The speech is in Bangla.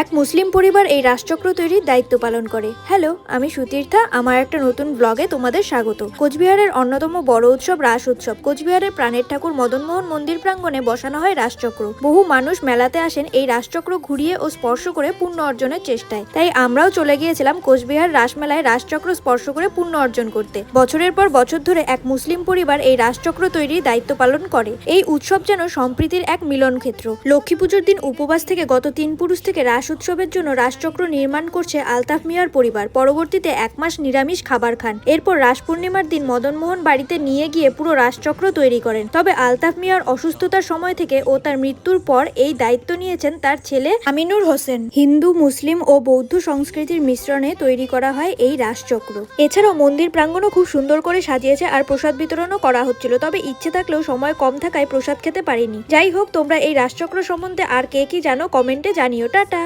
এক মুসলিম পরিবার এই রাজচক্র তৈরির দায়িত্ব পালন করে। হ্যালো, আমি সুতীর্থা, আমার একটা নতুন ব্লগে তোমাদের স্বাগত। কোচবিহারের অন্যতম বড় উৎসব রাস উৎসব। কোচবিহারের প্রাণের ঠাকুর মদনমোহন মন্দির প্রাঙ্গণে বসানো হয় রাসচক্র বহু মানুষ মেলাতে আসেন এই রাসচক্র ঘুরিয়ে ও স্পর্শ করে পুণ্য অর্জনের চেষ্টায়। তাই আমরাও চলে গিয়েছিলাম কোচবিহার রাসমেলায় রাসচক্র স্পর্শ করে পুণ্য অর্জন করতে। বছরের পর বছর ধরে এক মুসলিম পরিবার এই রাসচক্র তৈরির দায়িত্ব পালন করে। এই উৎসব যেন সম্প্রীতির এক মিলন ক্ষেত্র লক্ষ্মী পুজোর দিন উপবাস থেকে গত তিন পুরুষ থেকে রাস উৎসবের জন্য রাসচক্র নির্মাণ করছে আলতাফ মিয়ার পরিবার। পরবর্তীতে এক মাস নিরামিষ খাবার খান। এরপর রাস পূর্ণিমার দিন মদনমোহন বাড়িতে নিয়ে গিয়ে পুরো রাসচক্র তৈরি করেন। তবে আলতাফ মিয়ার অসুস্থতার সময় থেকে ও তার মৃত্যুর পর এই দায়িত্ব নিয়েছেন তার ছেলে আমিনুর হোসেন। হিন্দু, মুসলিম ও বৌদ্ধ সংস্কৃতির মিশ্রণে তৈরি করা হয় এই রাসচক্র এছাড়াও মন্দির প্রাঙ্গণও খুব সুন্দর করে সাজিয়েছে আর প্রসাদ বিতরণও করা হচ্ছিল, তবে ইচ্ছে থাকলেও সময় কম থাকায় প্রসাদ খেতে পারিনি। যাই হোক, তোমরা এই রাসচক্র সম্বন্ধে আর কে কি জানো কমেন্টে জানিও। টাটা!